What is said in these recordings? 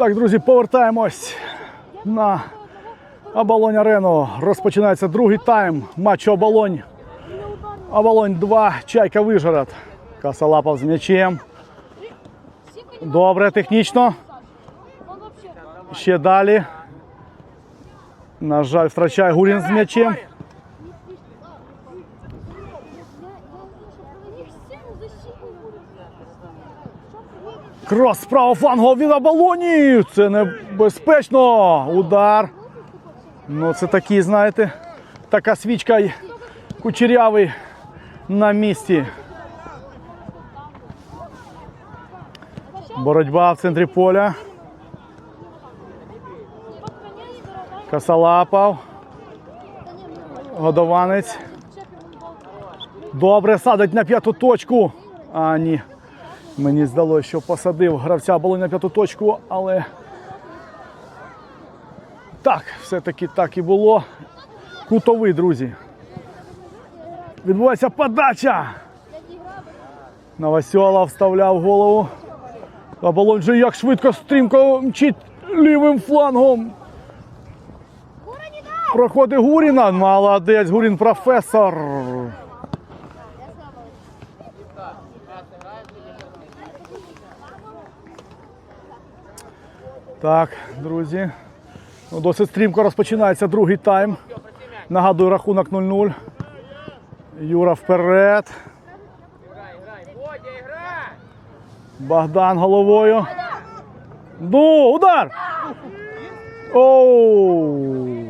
Так, друзі, повертаємось на Оболонь Арену. Розпочинається другий тайм матчу Оболонь. Оболонь 2, Чайка Вижгород. Косолапов з м'ячем. Добре, технічно. Ще далі. На жаль, втрачає Гурін з м'ячем. Крос з правого флангу від Оболоні. Це небезпечно. Удар. Ну, це такий, знаєте, така свічка кучерявий на місці. Боротьба в центрі поля. Косолапов. Годованець. Добре, садить на п'яту точку. А, ні. Мені здалося, що посадив гравця Болонь на п'яту точку, але так, все-таки так і було. Кутовий, друзі. Відбувається подача. Новосьола вставляв голову. А Болонь же як швидко стрімко мчить лівим флангом. Проходить Гуріна. Молодець, Гурін професор. Так, друзі. Ну, досить стрімко розпочинається другий тайм. Нагадую, рахунок 0-0. Юра вперед. Богдан головою. Ну, удар! Оу!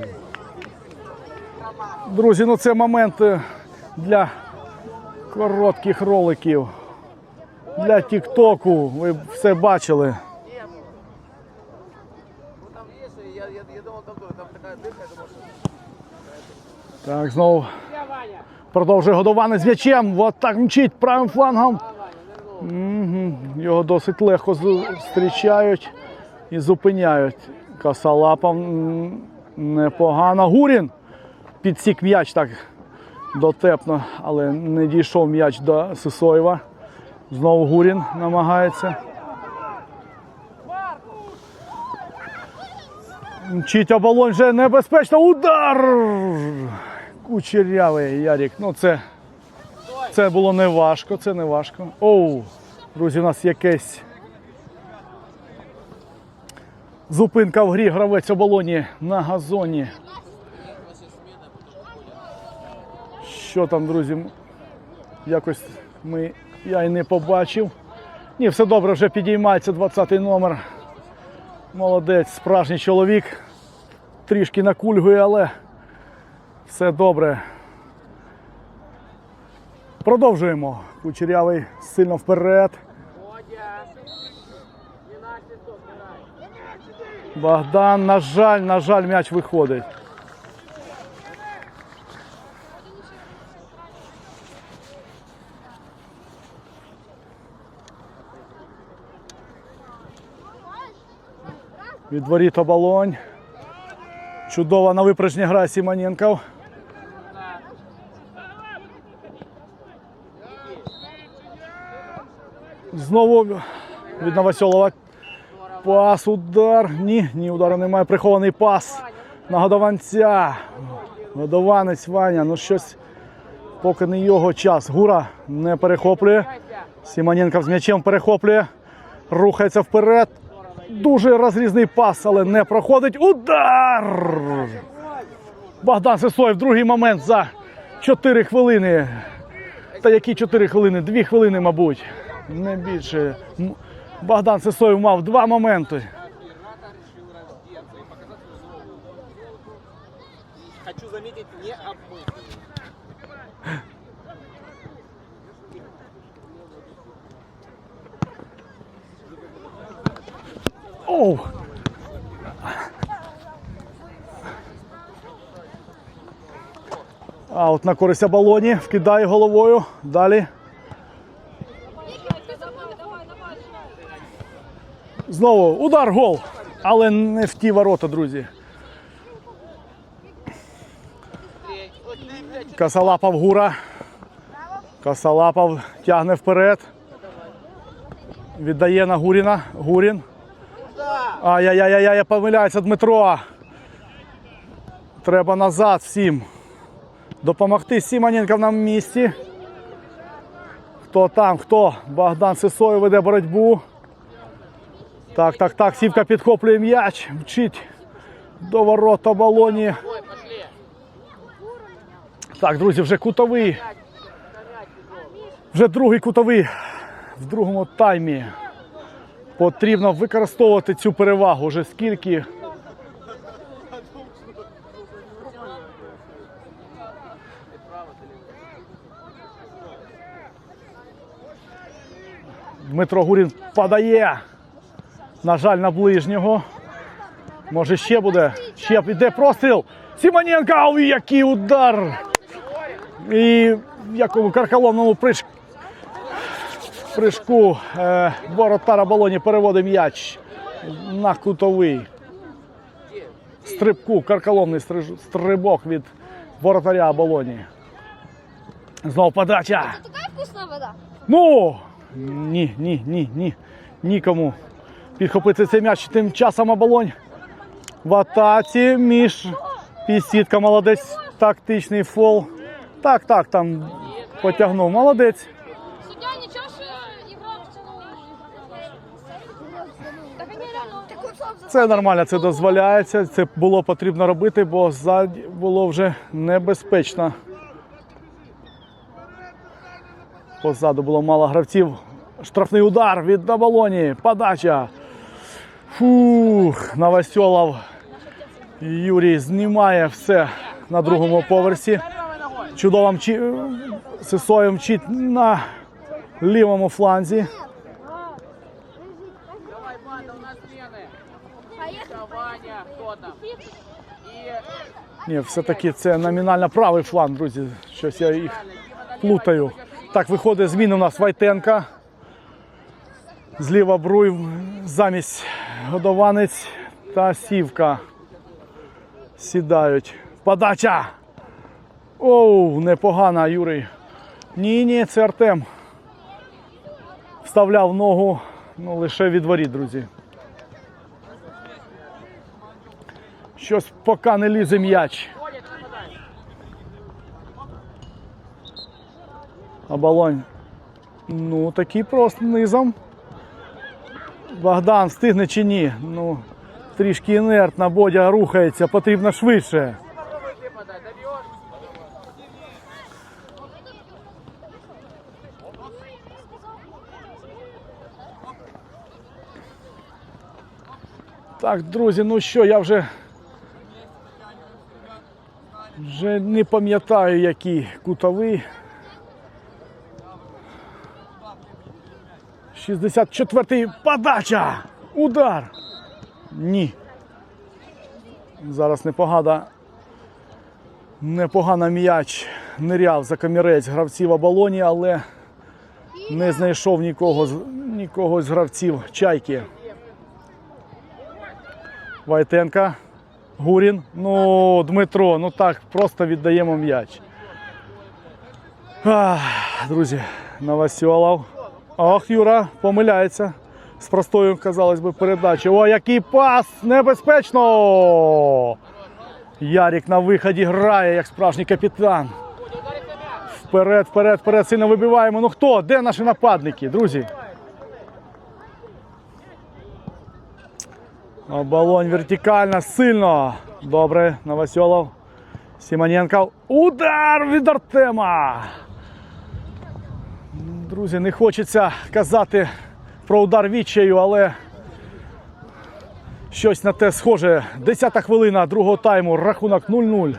Друзі, ну це момент е, для коротких роликів. Для Тіктоку. Ви все бачили. Там есть, я, я, я думал, там, тоже, там такая дырка, я думал, что... Так, знову продовжує годований з м'ячем. От так мчить правим флангом. Його досить легко зустрічають і зупиняють. Косалапов м, непогано. Гурін підсік м'яч так дотепно, але не дійшов м'яч до Сисоєва. Знову Гурін намагається. Мчить оболонь вже небезпечно. Удар! Кучерявий Ярік. Ну це, це було не важко, це не важко. Оу, друзі, у нас якесь зупинка в грі. Гравець оболоні на газоні. Що там, друзі? Якось ми, я і не побачив. Ні, все добре, вже підіймається 20-й номер. Молодець, справжній чоловік. Трішки накульгує, але все добре. Продовжуємо. Кучерявий сильно вперед. Богдан, на жаль, на жаль, м'яч виходить. Від воріт оболонь. Чудова на випражні гра Сімоненков. Знову від Новосьолова Пас, удар. Ні, ні, удару немає. Прихований пас на годованця. Годованець Ваня. Ну щось поки не його час. Гура не перехоплює. Сімоненко з м'ячем перехоплює. Рухається вперед. Дуже розрізний пас, але не проходить. Удар! Богдан Сисоєв, другий момент за 4 хвилини. Та які 4 хвилини? 2 хвилини, мабуть. Не більше. Богдан Сисоєв мав два моменти. Хочу заметить, не обмытый. Оу! Аут на користь оболоні. Вкидає головою. Далі. Знову удар гол. Але не в ті ворота, друзі. Косолапов гура. Косолапов тягне вперед. Віддає на Гуріна. Гурін. Ай-яй-яй-яй, помиляється Дмитро. Треба назад всім. Допомогти Сімоненко на місці. Хто там, хто? Богдан Сисою веде боротьбу. Так, так, так. Сівка підхоплює м'яч. Мчить до ворот оболоні. Так, друзі, вже кутовий. Вже другий кутовий в другому таймі. Потрібно використовувати цю перевагу. Вже скільки. Дмитро Гурін подає. На жаль, на ближнього. Може ще буде. Ще піде простріл. Сімоненко, ой, який удар! І в якому карколомному прыж... прыжку е, воротар оболоні переводить м'яч на кутовий. Стрибку, карколомний стриж- стрибок від воротаря оболоні. Знову подача. Такая вкусная вода. Ну! Ні, ні, ні, ні. Нікому підхопити цей м'яч. Тим часом оболонь в атаці між пісітка молодець. Тактичний фол. Так, так, там потягнув. Молодець. Це нормально, це дозволяється. Це було потрібно робити, бо ззаді було вже небезпечно. Позаду було мало гравців. Штрафний удар від оболоні. Подача. Фух, Новосьолов. Юрій знімає все на другому поверсі. Чудово мчи... Сисою мчить на лівому фланзі. Ні, все-таки це номінально правий фланг, друзі. Щось я їх плутаю. Так, виходить зміна у нас Вайтенка. Зліва Бруй замість годованець та сівка. Сідають. Подача! Оу, непогана, Юрій. Ні, ні, це Артем. Вставляв ногу ну, лише від воріт, друзі. Щось поки не лізе м'яч. Оболонь. Ну, такий просто низом. Богдан встигне чи ні? Ну, трішки інертна, Бодя рухається, потрібно швидше. Так, друзі, ну що, я вже. Вже не пам'ятаю, який кутовий. 64-й подача! Удар! Ні. Зараз непогана. Непогано м'яч ниряв за камірець гравців оболоні, але не знайшов нікого, нікого з гравців чайки. Вайтенка. Гурін. Ну, Дмитро, ну так, просто віддаємо м'яч. Друзі, Новосьолов. Ох, Юра, помиляється. З простою, казалось би, передачею. О, який пас! Небезпечно! Ярік на виході грає, як справжній капітан. Вперед, вперед, вперед, сильно вибиваємо. Ну хто? Де наші нападники, друзі? Оболонь вертикально, сильно. Добре, Новосьолов. Сімоненко. Удар від Артема. Друзі, не хочеться казати про удар відчаю, але щось на те схоже. Десята хвилина другого тайму, рахунок 0-0.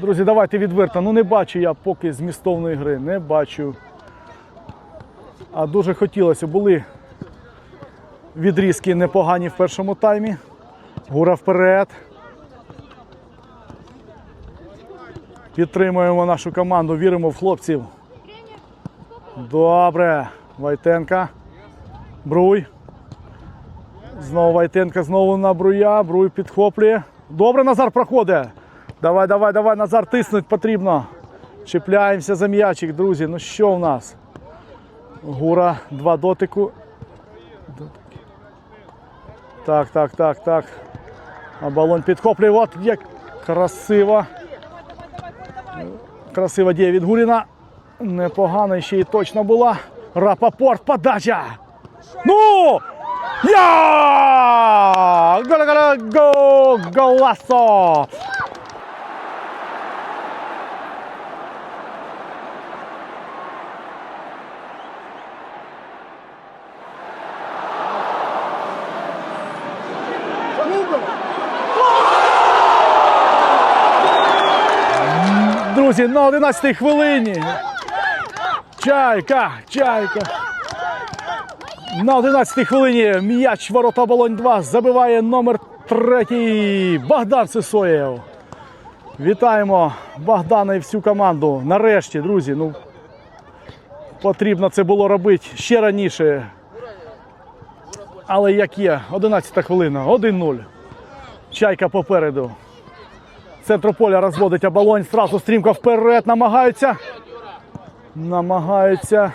Друзі, давайте відверто. Ну не бачу я поки змістовної гри. Не бачу. А дуже хотілося. Були відрізки непогані в першому таймі. Гура вперед. Підтримуємо нашу команду, віримо в хлопців. Добре. Вайтенка. Бруй. Знову Вайтенка, знову на Бруя. Бруй підхоплює. Добре, Назар проходить. Давай, давай, давай, Назар, тиснуть потрібно. Чіпляємося за м'ячик, друзі. Ну що в нас? Гура, два дотику Так, так, так, так. А балон підхоплює. От як красиво. Красива дія від Гуріна. Непогано ще й точно була. Рапопорт, подача. Ну! Я! Голасо! Друзі, на 11 хвилині. Чайка, чайка. На 11 хвилині м'яч ворота Болонь 2 забиває номер третій Богдан Сисоєв. Вітаємо Богдана і всю команду. Нарешті, друзі, ну потрібно це було робити ще раніше. Але як є, 11 хвилина, 1-0. Чайка попереду. Центр поля розводить оболонь, сразу стрімко вперед намагаються. Намагаються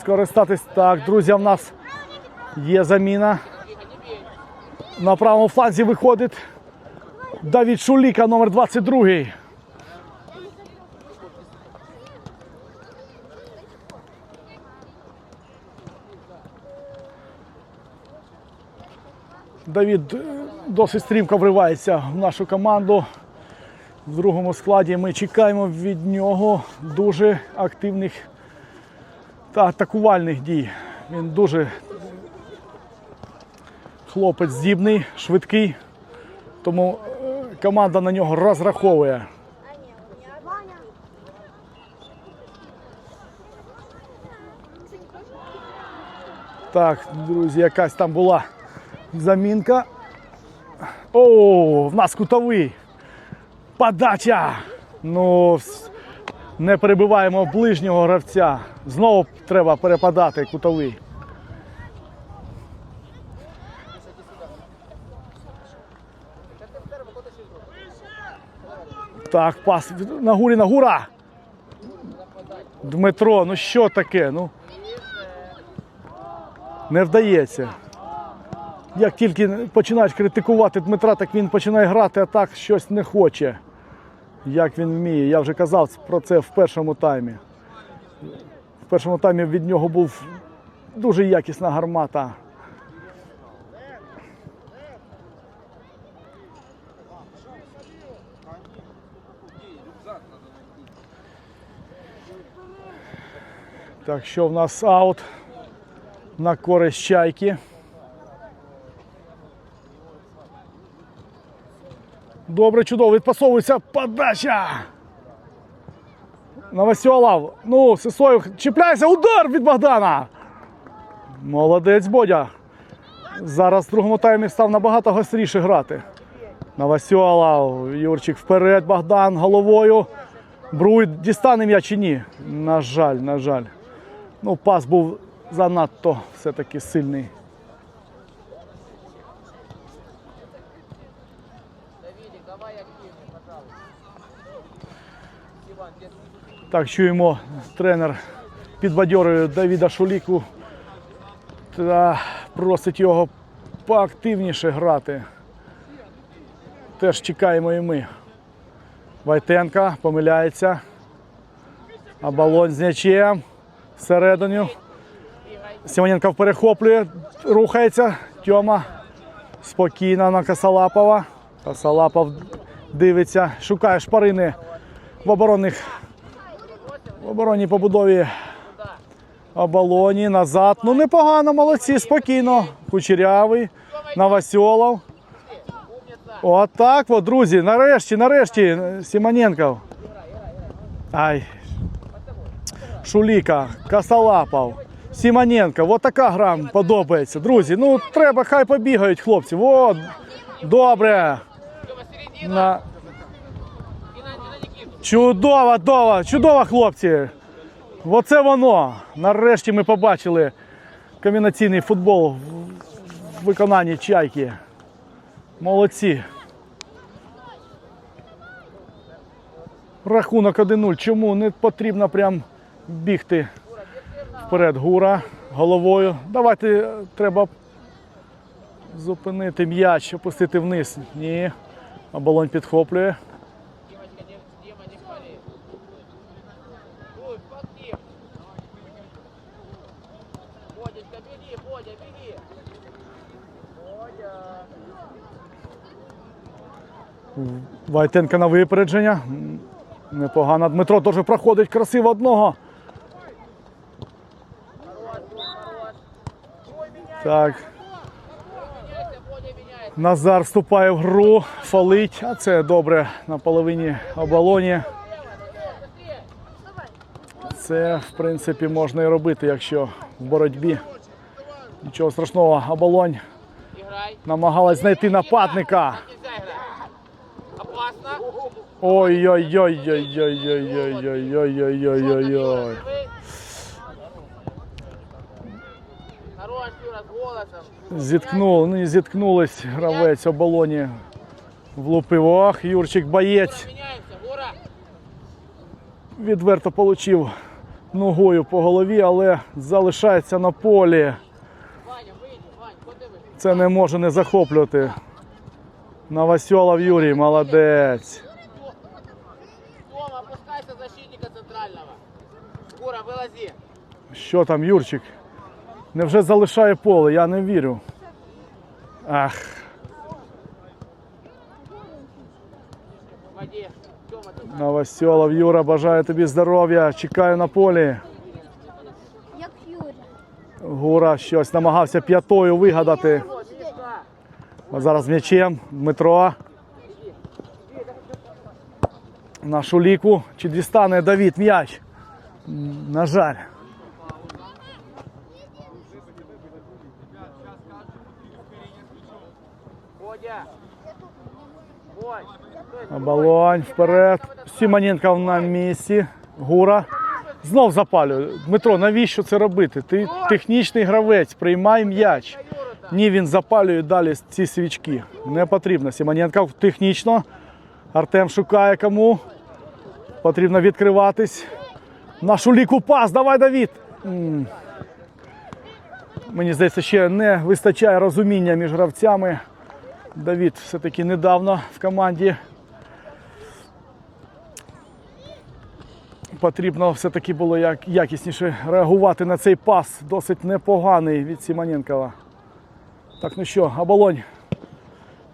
скористатись. Так, друзі, в нас є заміна. На правому фланзі виходить Давід Шуліка, номер 22. Давід е, досить стрімко вривається в нашу команду. В другому складі ми чекаємо від нього дуже активних та атакувальних дій. Він дуже хлопець здібний, швидкий, тому е, команда на нього розраховує. Так, друзі, якась там була замінка. О, в нас кутовий. Подача! Ну, не перебиваємо ближнього гравця. Знову треба перепадати кутовий. Так, пас на гурі на гура. Дмитро, ну що таке? Ну не вдається. Як тільки починають критикувати Дмитра, так він починає грати, а так щось не хоче. Як він вміє. Я вже казав про це в першому таймі. В першому таймі від нього був дуже якісна гармата. Так що в нас аут на користь чайки. Добре, чудово, відпасовується подача. Новосьолов. Ну, Сисоєв, чіпляйся, удар від Богдана. Молодець Бодя. Зараз в другому таймі став набагато гостріше грати. Новосьолов, Юрчик вперед, Богдан головою. Бруй дістане м'яч чи ні? На жаль, на жаль. Ну, пас був занадто все-таки сильний. Так, чуємо, тренер підбадьорює Давіда Шуліку та просить його поактивніше грати. Теж чекаємо і ми. Вайтенка помиляється. А балон з м'ячем всередину. Симоненко перехоплює, рухається. Тьома спокійно на Косолапова. Косолапов дивиться, шукає шпарини в оборонних в оборонній побудові оболоні назад. Ну непогано, молодці, спокійно. Кучерявий, Новосьолов. Так от, друзі. Нарешті, нарешті, Симоненков. Ай. Шуліка, Косолапов, Симоненко. От така гра подобається. Друзі, ну треба, хай побігають хлопці. От, добре. На... Чудово, чудово, чудово, хлопці. Оце воно. Нарешті ми побачили комбінаційний футбол в виконанні чайки. Молодці. Рахунок 1-0. Чому не потрібно прям бігти вперед? Гура головою. Давайте е, треба Зупинити м'яч, опустити вниз. Ні. Оболонь підхоплює. Вайтенка на випередження. Непогано. Дмитро теж проходить красиво одного. Так. Назар вступає в гру, фалить, а це добре на половині оболоні. Це, в принципі, можна і робити, якщо в боротьбі. Нічого страшного, оболонь намагалась знайти нападника. Ой-ой-ой-ой-ой-ой-ой-ой-ой-ой-ой-ой. Зіткнув, ну, зіткнулись гравець оболоні. Влупив. Ох, Юрчик боєць. Відверто получив ногою по голові, але залишається на полі. Це не може не захоплювати. Новосьолов Юрій, молодець. Гора, вылази. Що там, Юрчик? Невже залишає поле? Я не вірю. Ах, В воде. Тёма, ты Новосьолов Юра, бажаю тобі здоров'я. Чекаю на полі. Як Юрій. Гура щось намагався п'ятою вигадати. А зараз м'ячем Дмитро. На шуліку. Чи дістане Давід м'яч? На жаль. Бодь. Вперед. Сімоненко на місці. Гура. Знов запалює. Дмитро, навіщо це робити? Ти технічний гравець, приймай м'яч. Ні, він запалює далі ці свічки. Не потрібно. Сімоненко технічно. Артем шукає кому. Потрібно відкриватись. На шуліку пас. Давай, Давід. Мені здається, ще не вистачає розуміння між гравцями. Давід все-таки недавно в команді. Потрібно все-таки було як, якісніше реагувати на цей пас. Досить непоганий від Сімоненкова. Так, ну що, оболонь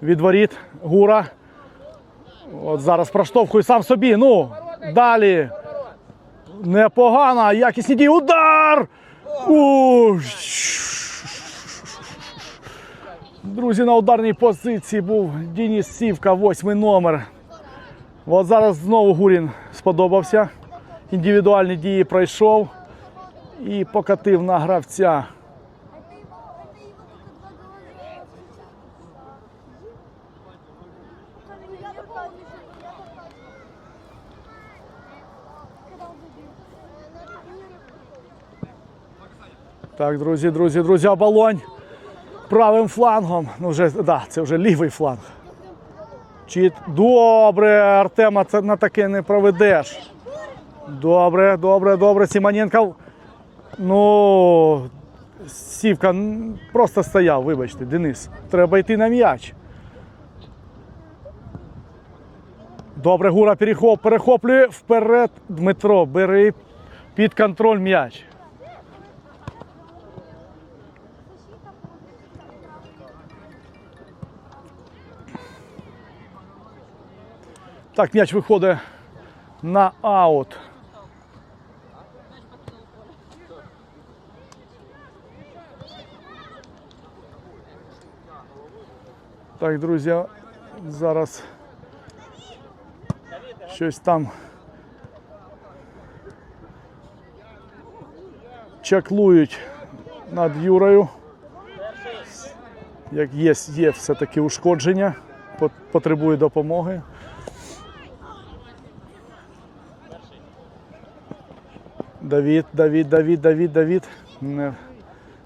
від воріт, гура. От зараз проштовхує сам собі. Ну, далі. Непогано, якісні дії. Удар! У! Друзі, на ударній позиції був Дініс Сівка, восьмий номер. От зараз знову Гурін сподобався. Індивідуальні дії пройшов і покатив на гравця. Так, друзі, друзі, друзі, оболонь правим флангом. Ну, вже, да, це вже лівий фланг. Чіт. Добре, Артема, це на таке не проведеш. Добре, добре, добре. Сімоненко. Ну, Сівка просто стояв, вибачте, Денис. Треба йти на м'яч. Добре, Гура перехоп, перехоплює вперед. Дмитро, бери під контроль м'яч. Так, м'яч виходить на аут. Так, друзі, зараз щось там чаклують над Юрою. Як є, є все-таки ушкодження, потребує допомоги. Давід, Давід, Давід, Давід, Давід. Не,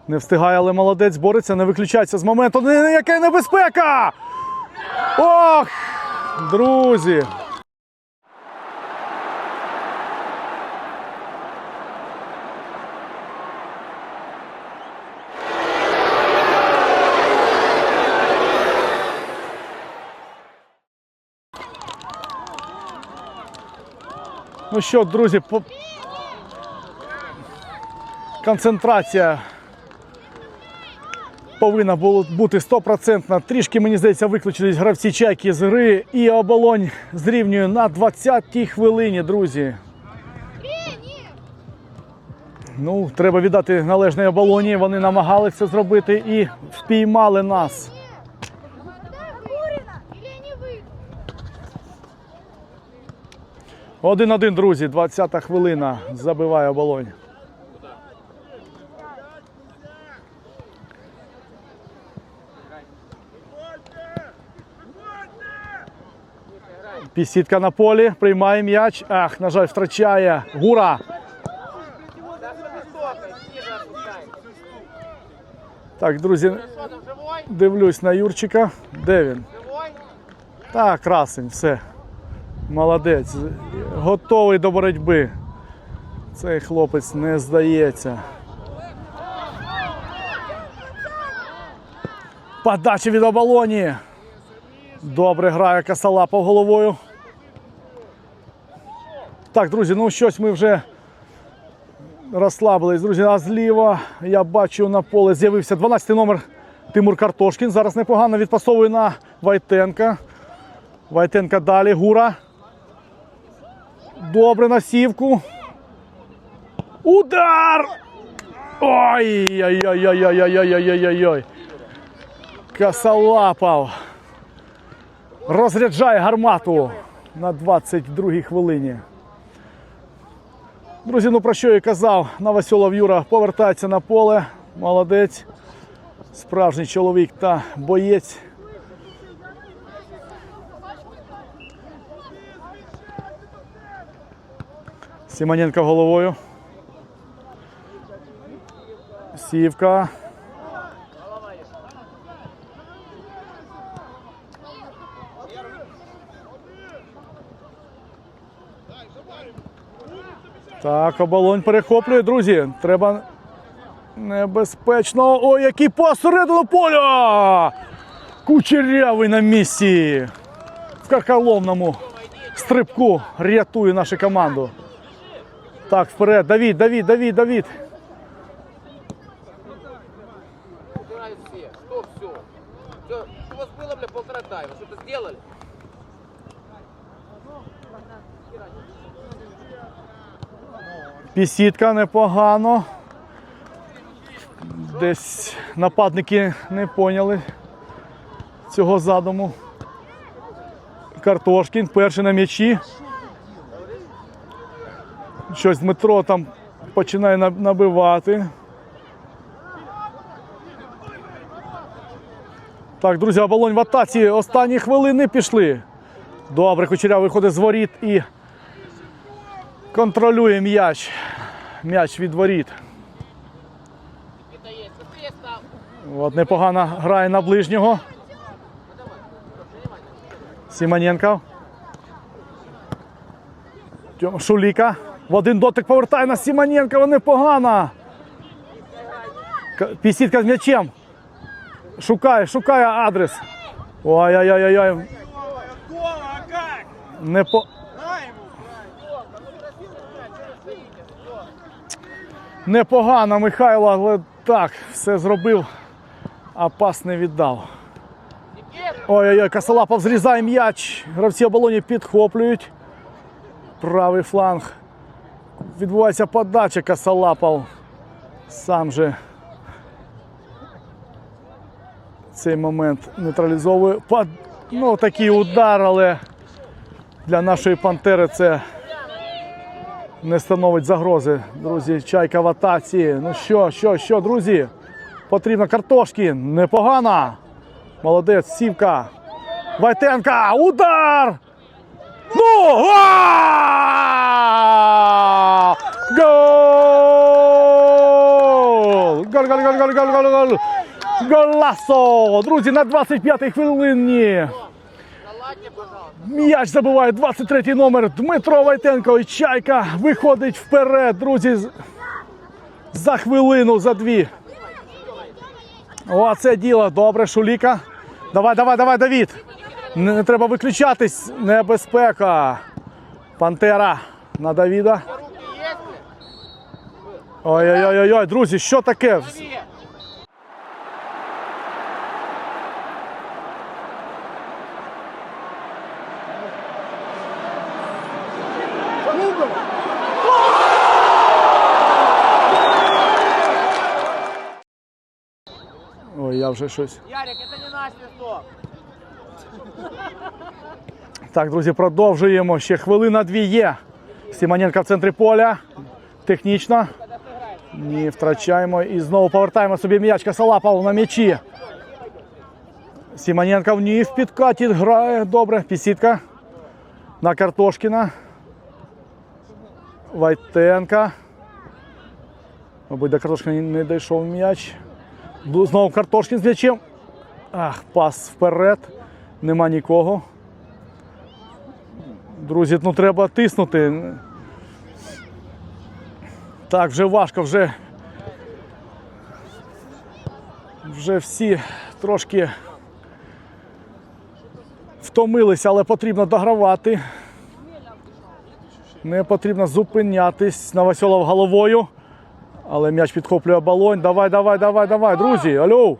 не встигає, але молодець бореться, не виключається з моменту. Яка небезпека! Ох! Друзі! Ну що, друзі, по... концентрація повинна бути 100%. Трішки, мені здається, виключились гравці чайки з гри і оболонь зрівнює на 20-й хвилині, друзі. Ну, треба віддати належне оболоні. Вони намагалися зробити і впіймали нас. Один-один, друзі, 20-та хвилина. Забиває оболонь. Пісітка на полі, приймає м'яч. Ах, на жаль, втрачає. Гура. Так, друзі, дивлюсь на Юрчика. Де він? Так, красень, все. Молодець. Готовий до боротьби. Цей хлопець не здається. Подача від оболоні. Добре грає Касалапов головою. Так, друзі, ну щось ми вже розслабились. Друзі, а зліва я бачу на поле з'явився 12 номер Тимур Картошкін. Зараз непогано відпасовує на Вайтенка. Вайтенка далі. Гура. Добре на сівку. Удар! Ой! ой ой ой ой ой ой ой ой ой Касалапав. Розряджає гармату на 22-й хвилині. Друзі, ну про що я казав, Новосьолов Юра повертається на поле. Молодець. Справжній чоловік та боєць. Сімоненко головою. Сівка. Так, оболонь перехоплює, друзі. Треба небезпечно. Ой, який пас всередину поля! Кучерявий на місці. В карколомному стрибку рятує нашу команду. Так, вперед. Давід, Давід, Давід, Давід. Убирай все. Что все? Все, у вас было, бля, полтора тайма. Что-то сделали? Пісітка непогано. Десь нападники не поняли цього задуму. Картошкін перший на м'ячі. Щось Дмитро там починає набивати. Так, друзі, оболонь в атаці. Останні хвилини пішли. Добре, Кучеря виходить з воріт і контролює м'яч. М'яч від воріт. От непогано грає на ближнього. Сімоненко. Шуліка. В один дотик повертає на Сімоненкова. Непогано. Пісітка з м'ячем. Шукає, шукає адрес. Ой-ой-ой-ой. Не по... Непогано Михайло, але так, все зробив, а пас не віддав. Ой-ой-ой, Косолапов зрізає м'яч. Гравці оболоні підхоплюють. Правий фланг. Відбувається подача Косолапов. Сам же цей момент нейтралізовує. Под... Ну, такий удар, але для нашої пантери це не становить загрози. Друзі, чайка в атаці. Ну що, що, що, друзі? Потрібно картошки. Непогано. Молодець, сівка. Вайтенка. Удар! Ну! га! Гол! Гол, гол, гол, гол, гол, гол, гол! Голасо! Друзі, на 25-й хвилині. М'яч забиває 23-й номер Дмитро Вайтенко і Чайка виходить вперед, друзі. За хвилину, за дві. О, це діло. Добре, Шуліка. Давай, давай, давай, Давід. Не треба виключатись. Небезпека. Пантера на Давіда. Ой-ой-ой, друзі, що таке? Ой, я вже щось. Ярик, это не наш свисток. Так, друзі, продовжуємо. Ще хвилина дві є. Сімоненко в центрі поля. Технічно. Ні, втрачаємо. І знову повертаємо собі м'яч. Косолапов на м'ячі. Сімоненко в ній в підкаті грає. Добре. Пісітка. На Картошкіна. Вайтенка. Мабуть, до Картошкіна не дійшов м'яч. Знову Картошкін з м'ячем. Ах, пас вперед. Нема нікого. Друзі, ну треба тиснути. Так, вже важко, вже. Вже всі трошки втомилися, але потрібно догравати. Не потрібно зупинятись. Новосьолов головою. Але м'яч підхоплює балонь. Давай, давай, давай, давай, друзі. Алло.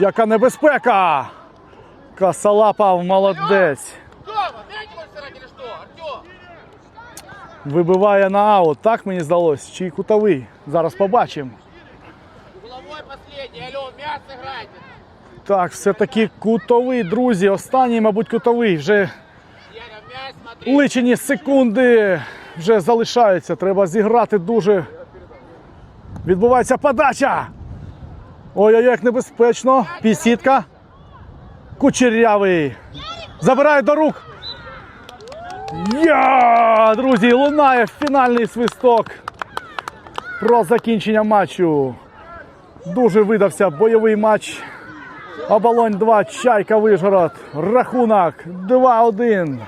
Яка небезпека! Косолапов молодець. Дома, мяч будешь сырать или что? Артем! Вибиває на аут. Так мені здалося. Чи кутовий. Зараз побачимо. Так, все-таки кутовий, друзі. Останній, мабуть, кутовий. Вже личені секунди вже залишаються. Треба зіграти дуже. Відбувається подача. Ой-ой, як небезпечно. Пісітка. Кучерявий. Забирає до рук. Я! Друзі, лунає фінальний свисток про закінчення матчу. Дуже видався бойовий матч. Оболонь 2, Чайка Вишгород. Рахунок 2-1.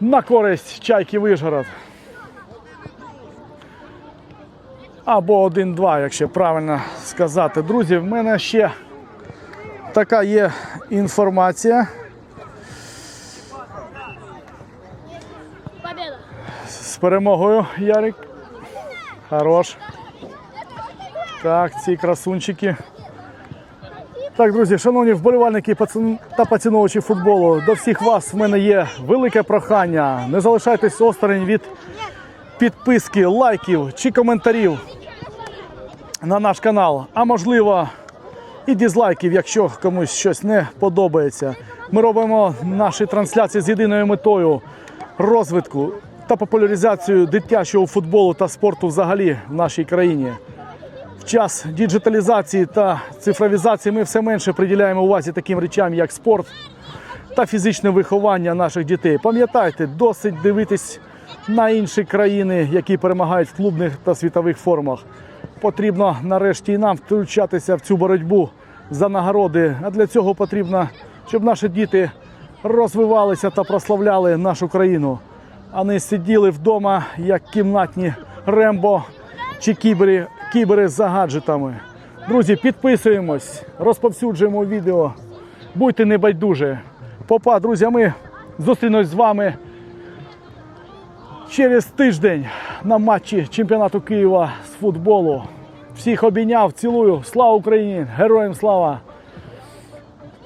На користь Чайки Вишгород. Або 1-2, якщо правильно сказати. Друзі, в мене ще така є інформація. Перемогою, Ярик. Хорош. Так, ці красунчики. Так, друзі, шановні вболівальники та поціновувачі футболу, до всіх вас в мене є велике прохання. Не залишайтесь осторонь від підписки, лайків чи коментарів на наш канал. А можливо, і дізлайків, якщо комусь щось не подобається. Ми робимо наші трансляції з єдиною метою розвитку та популяризацію дитячого футболу та спорту взагалі в нашій країні. В час діджиталізації та цифровізації ми все менше приділяємо увазі таким речам, як спорт та фізичне виховання наших дітей. Пам'ятайте, досить дивитись на інші країни, які перемагають в клубних та світових формах. Потрібно нарешті і нам включатися в цю боротьбу за нагороди. А для цього потрібно, щоб наші діти розвивалися та прославляли нашу країну, а не сиділи вдома як кімнатні рембо чи кібери, кібери за гаджетами. Друзі, підписуємось, розповсюджуємо відео. Будьте небайдужі. Попа, друзі, ми зустрінемось з вами через тиждень на матчі чемпіонату Києва з футболу. Всіх обійняв, цілую. Слава Україні! Героям слава!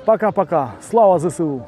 Пока-пока. Слава ЗСУ!